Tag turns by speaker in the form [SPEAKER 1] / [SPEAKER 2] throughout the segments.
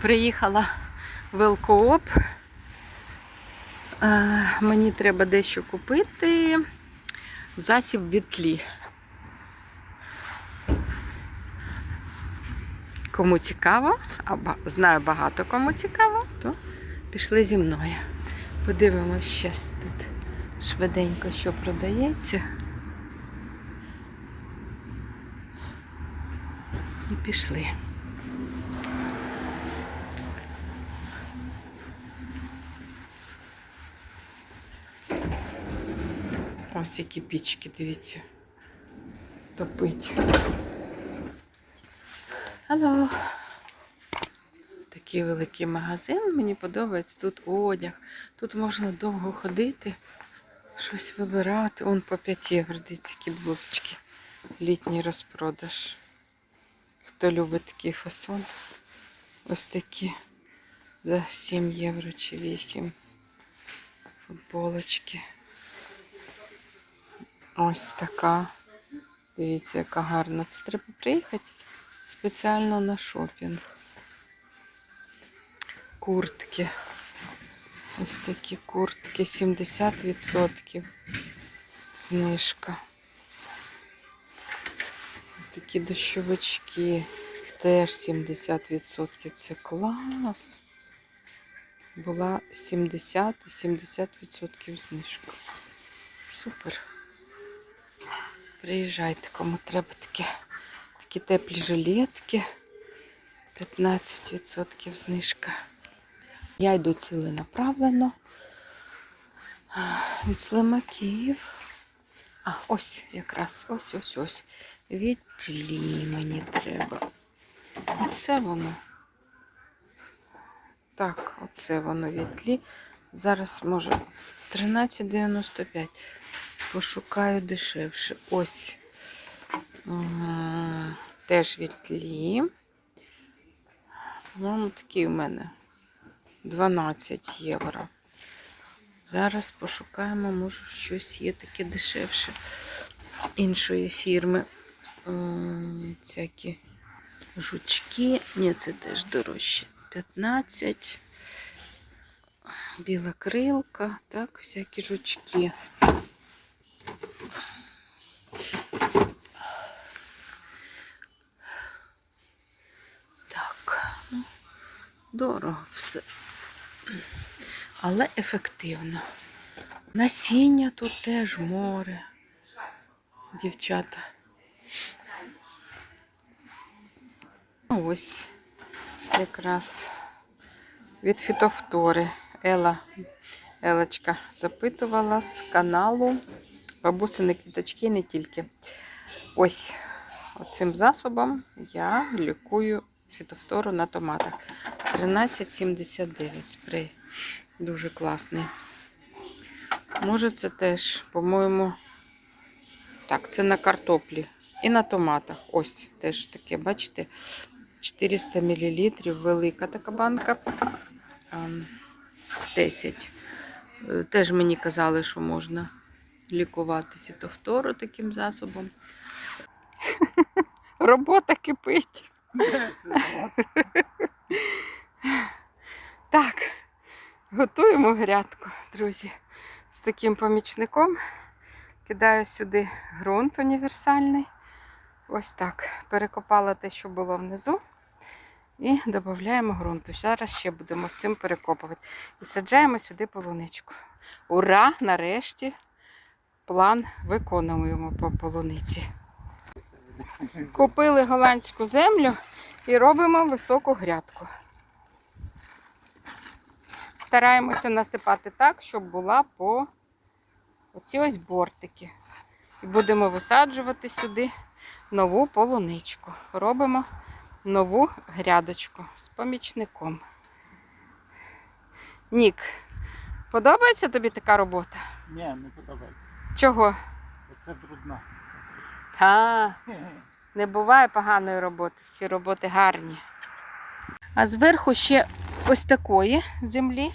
[SPEAKER 1] Приїхала в Елкооп. Е, Мені треба дещо купити. Засіб від тлі. Кому цікаво, а знаю багато кому цікаво, то пішли зі мною. Подивимось щас тут швиденько, що продається. І пішли. Ось які пічки, дивіться. Топить. Алло. Такий великий магазин. Мені подобається. Тут одяг. Тут можна довго ходити, щось вибирати. Он по 5 євро, дивіться, які блузочки. Літній розпродаж. Хто любить такий фасон. Ось такі за 7 євро чи 8 футболочки. Ось така. Дивіться, яка гарна. Це треба приїхати спеціально на шопінг. Куртки. Ось такі куртки 70% знижка. Такі дощовички теж 70%. Це клас. Була 70 і 70% знижка. Супер. Приїжджайте, кому треба таке, такі теплі жилетки. 15% знижка. Я йду ціленаправленно. Від слимаків. А, ось якраз, ось ось ось. Від тлі мені треба. Оце воно. Так, оце воно від тлі. Зараз може 13,95. Пошукаю дешевше. Ось. Теж від тлі. По-моєму, такий у мене 12 євро. Зараз пошукаємо, може щось є таке дешевше іншої фірми. Всякі жучки. Ні, це теж дорожче. 15. Біла крилка, так, всякі жучки. Так, ну, дорого все. Але ефективно. Насіння тут теж море. Дівчата. Ось якраз від фітофтори. Ела, Елочка запитувала з каналу бабусини квіточки не тільки. Ось оцим засобом я лікую фітофтору на томатах. 13,79 спрей. Дуже класний. Може, це теж, по-моєму, так, це на картоплі і на томатах. Ось теж таке, бачите, 400 мл, велика така банка. 10. Е, Теж мені казали, що можна лікувати фітофтору таким засобом. Робота кипить. Так, готуємо грядку, друзі. З таким помічником кидаю сюди ґрунт універсальний. Ось так. Перекопала те, що було внизу. І додаємо ґрунту. Зараз ще будемо з цим перекопувати. І саджаємо сюди полуничку. Ура! Нарешті план виконуємо по полуниці. Купили голландську землю і робимо високу грядку. Стараємося насипати так, щоб була по оці ось бортики. І будемо висаджувати сюди нову полуничку. Робимо нову грядочку з помічником. Нік, подобається тобі така робота?
[SPEAKER 2] Ні, не подобається.
[SPEAKER 1] Чого?
[SPEAKER 2] Оце брудно.
[SPEAKER 1] Та, не буває поганої роботи, всі роботи гарні. А зверху ще ось такої землі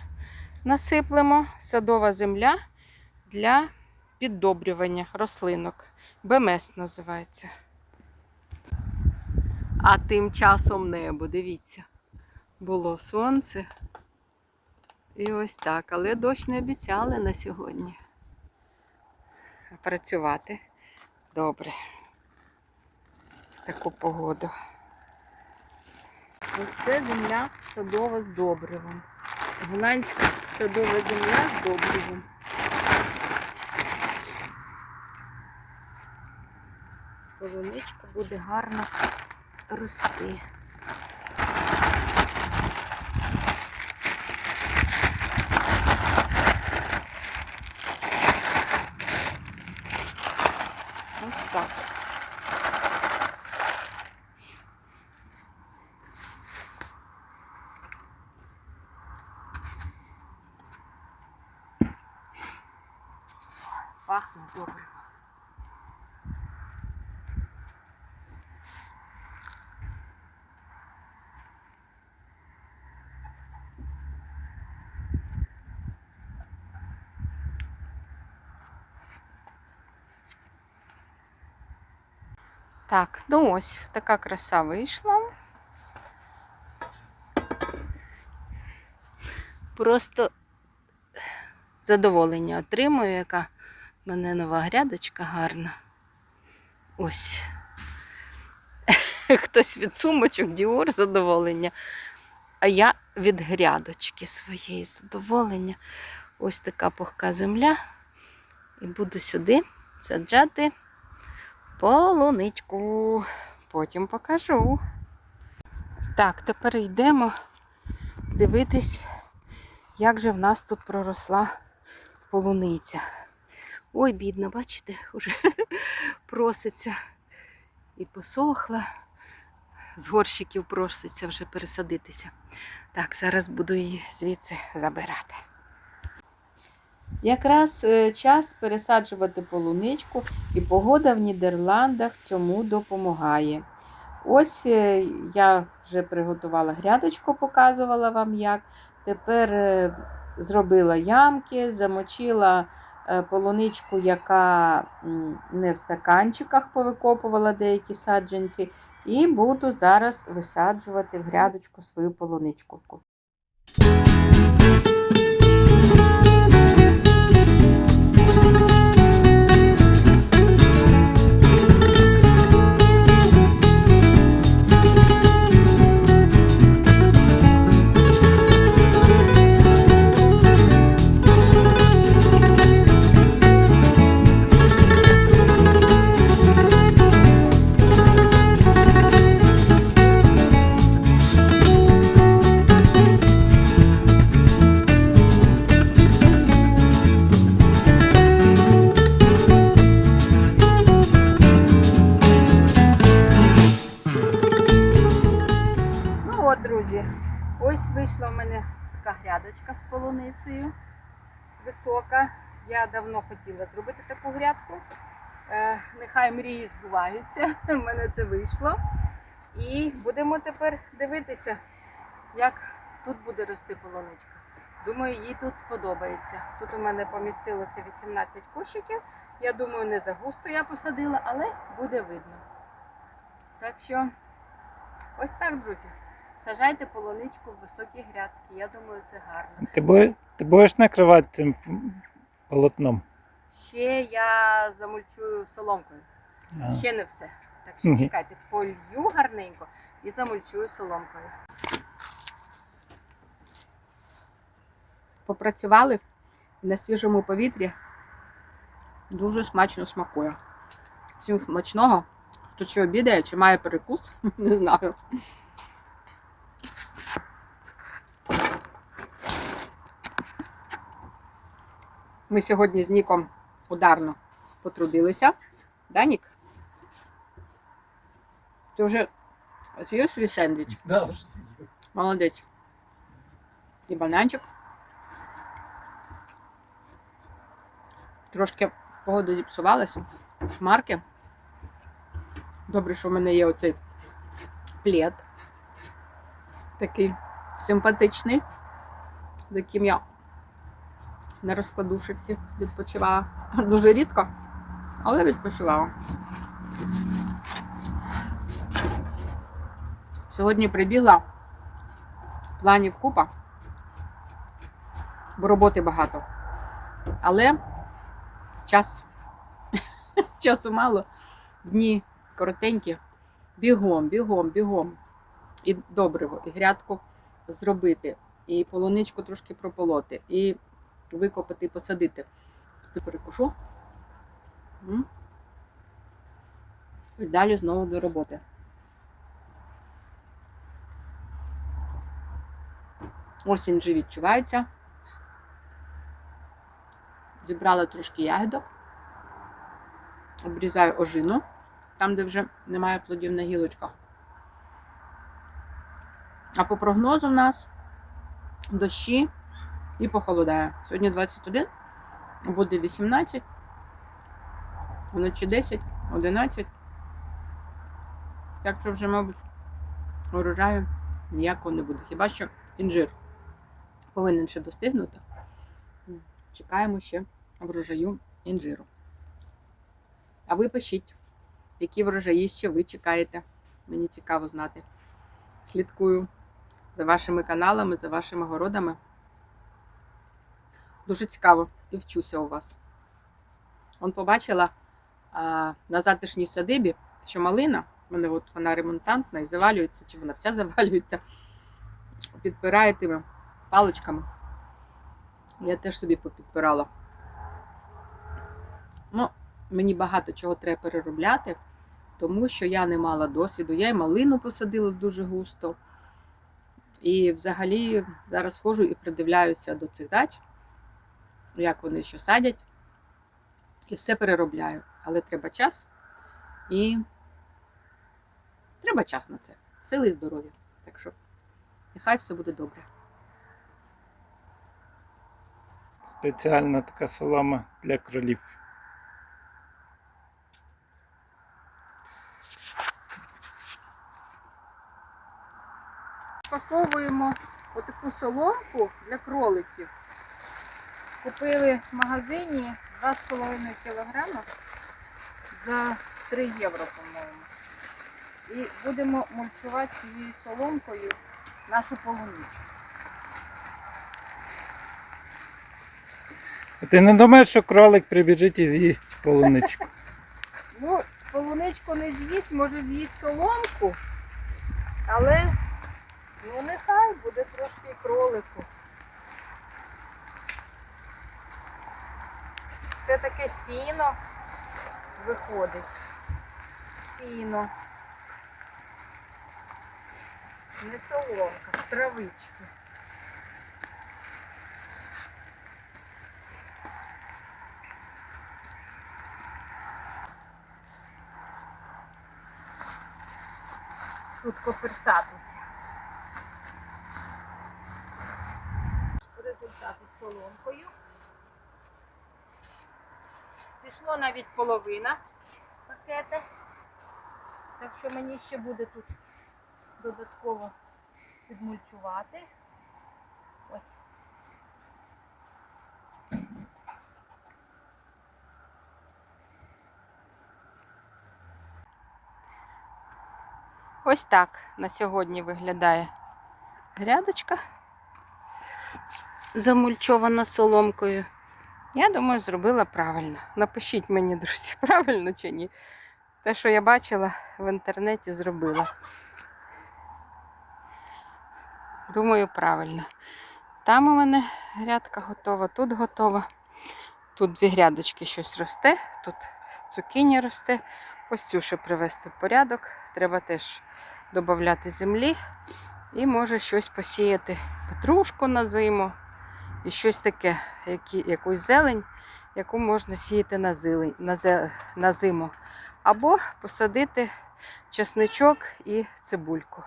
[SPEAKER 1] насиплемо. Садова земля для піддобрювання рослинок. БМС називається. А тим часом небо, дивіться. було сонце. І ось так. Але дощ не обіцяли на сьогодні. Працювати добре. Таку погоду. Ось це земля садова з добривом. Голландська садова земля з добривом. Полуничка буде гарно рости. Ось так. Пахне добре. Так, ну ось така краса вийшла. Просто задоволення отримую, яка в мене нова грядочка гарна. Ось. Хтось від сумочок, Діор задоволення. А я від грядочки своєї задоволення. Ось така пухка земля. І буду сюди саджати полуничку. Потім покажу. Так, тепер йдемо дивитись, як же в нас тут проросла полуниця. Ой, бідна, бачите, вже проситься і посохла. З горщиків проситься вже пересадитися. Так, зараз буду її звідси забирати. Якраз е, час пересаджувати полуничку, і погода в Нідерландах цьому допомагає. Ось е, я вже приготувала грядочку, показувала вам як. Тепер е, зробила ямки, замочила полуничку, яка не в стаканчиках повикопувала деякі саджанці, і буду зараз висаджувати в грядочку свою полуничку. Висока. Я давно хотіла зробити таку грядку. Е, нехай мрії збуваються. У мене це вийшло. І будемо тепер дивитися, як тут буде рости полуничка. Думаю, їй тут сподобається. Тут у мене помістилося 18 кущиків. Я думаю, не загусто я посадила, але буде видно. Так що, ось так, друзі. Сажайте полуничку в високі грядки. Я думаю, це гарно.
[SPEAKER 2] Ти, бу... ти будеш накривати цим полотном?
[SPEAKER 1] Ще я замульчую соломкою.
[SPEAKER 2] А.
[SPEAKER 1] Ще не все. Так що чекайте, полью гарненько і замульчую соломкою. Попрацювали на свіжому повітрі. Дуже смачно смакує. Всім смачного. Хто чи обідає, чи має перекус, не знаю. Ми сьогодні з Ніком ударно потрудилися. Да, Нік? Ти вже з'їв свій сендвіч?
[SPEAKER 3] Да, вже з'їв.
[SPEAKER 1] Молодець. І бананчик. Трошки погода зіпсувалася. Хмарки. Добре, що в мене є оцей плед. Такий симпатичний, з яким я на розкладушечці відпочивала. Дуже рідко, але відпочивала. Сьогодні прибігла Планів купа, бо роботи багато. Але час часу мало, дні коротенькі. Бігом, бігом, бігом. І добриво, і грядку зробити, і полуничку трошки прополоти, і викопати, і посадити. Перекушу. І далі знову до роботи. Осінь вже відчувається. Зібрала трошки ягідок. Обрізаю ожину, там, де вже немає плодів на гілочках. А по прогнозу в нас дощі і похолодає. Сьогодні 21, буде 18, вночі 10, 11. Так що вже, мабуть, урожаю ніякого не буде. Хіба що інжир повинен ще достигнути. Чекаємо ще врожаю інжиру. А ви пишіть, які врожаї ще ви чекаєте. Мені цікаво знати. Слідкую за вашими каналами, за вашими городами. Дуже цікаво і вчуся у вас. Он побачила а, на затишній садибі, що малина, мене от вона ремонтантна і завалюється, чи вона вся завалюється, підпирає тими паличками. Я теж собі попідпирала. Ну, мені багато чого треба переробляти, тому що я не мала досвіду. Я і малину посадила дуже густо. І взагалі зараз схожу і придивляюся до цих дач, як вони що садять. І все переробляю. Але треба час і треба час на це. Сили і здоров'я. Так що нехай все буде добре.
[SPEAKER 2] Спеціальна така солома для кролів.
[SPEAKER 1] Спаковуємо отаку соломку для кроликів. Купили в магазині 2,5 кг за 3 євро, по-моєму. І будемо мульчувати цією соломкою нашу полуничку.
[SPEAKER 2] Ти не думаєш, що кролик прибіжить і з'їсть полуничку?
[SPEAKER 1] Ну, полуничку не з'їсть, може з'їсть соломку, але ну нехай буде трошки кролику. Це таке сіно виходить. Сіно. Не соломка, травички. Тут коперсатися. Результати соломкою. Пішло навіть половина пакета. Так що мені ще буде тут додатково підмульчувати. Ось. Ось так на сьогодні виглядає грядочка, замульчована соломкою. Я думаю, зробила правильно. Напишіть мені, друзі, правильно чи ні. Те, що я бачила в інтернеті, зробила. Думаю, правильно. Там у мене грядка готова, тут готова. Тут дві грядочки щось росте, тут цукіні росте. Ось цю ще привести в порядок. Треба теж додати землі і може щось посіяти петрушку на зиму і щось таке, які, якусь зелень, яку можна сіяти на, зелень, на, зе- на зиму. Або посадити чесничок і цибульку.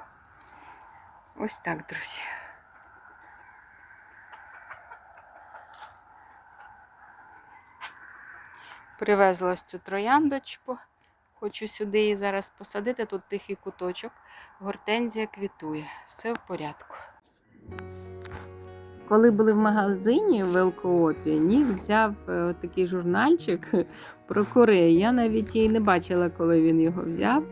[SPEAKER 1] Ось так, друзі. Привезла ось цю трояндочку. Хочу сюди її зараз посадити. Тут тихий куточок. Гортензія квітує. Все в порядку. Коли були в магазині в Елкоопі, Нік взяв е, такий журнальчик про Корею. Я навіть її не бачила, коли він його взяв.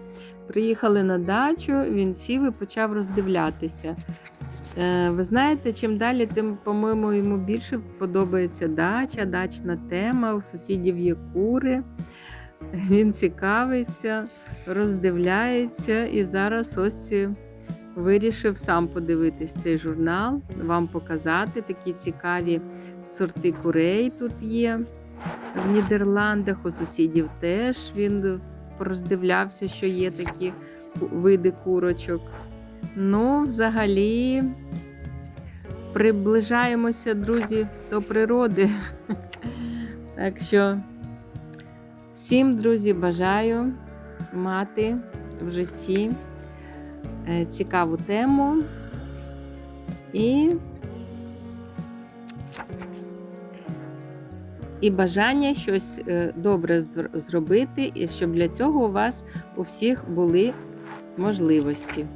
[SPEAKER 1] Приїхали на дачу, він сів і почав роздивлятися. Е, Ви знаєте, чим далі, тим, по-моєму, йому більше подобається дача, дачна тема. У сусідів є кури. Він цікавиться, роздивляється і зараз ось е, вирішив сам подивитись цей журнал, вам показати такі цікаві сорти курей тут є. В Нідерландах у сусідів теж він роздивлявся, що є такі види курочок. Ну, взагалі, приближаємося, друзі, до природи. Так що всім, друзі, бажаю мати в житті цікаву тему і, і бажання щось е, добре зробити, і щоб для цього у вас у всіх були можливості.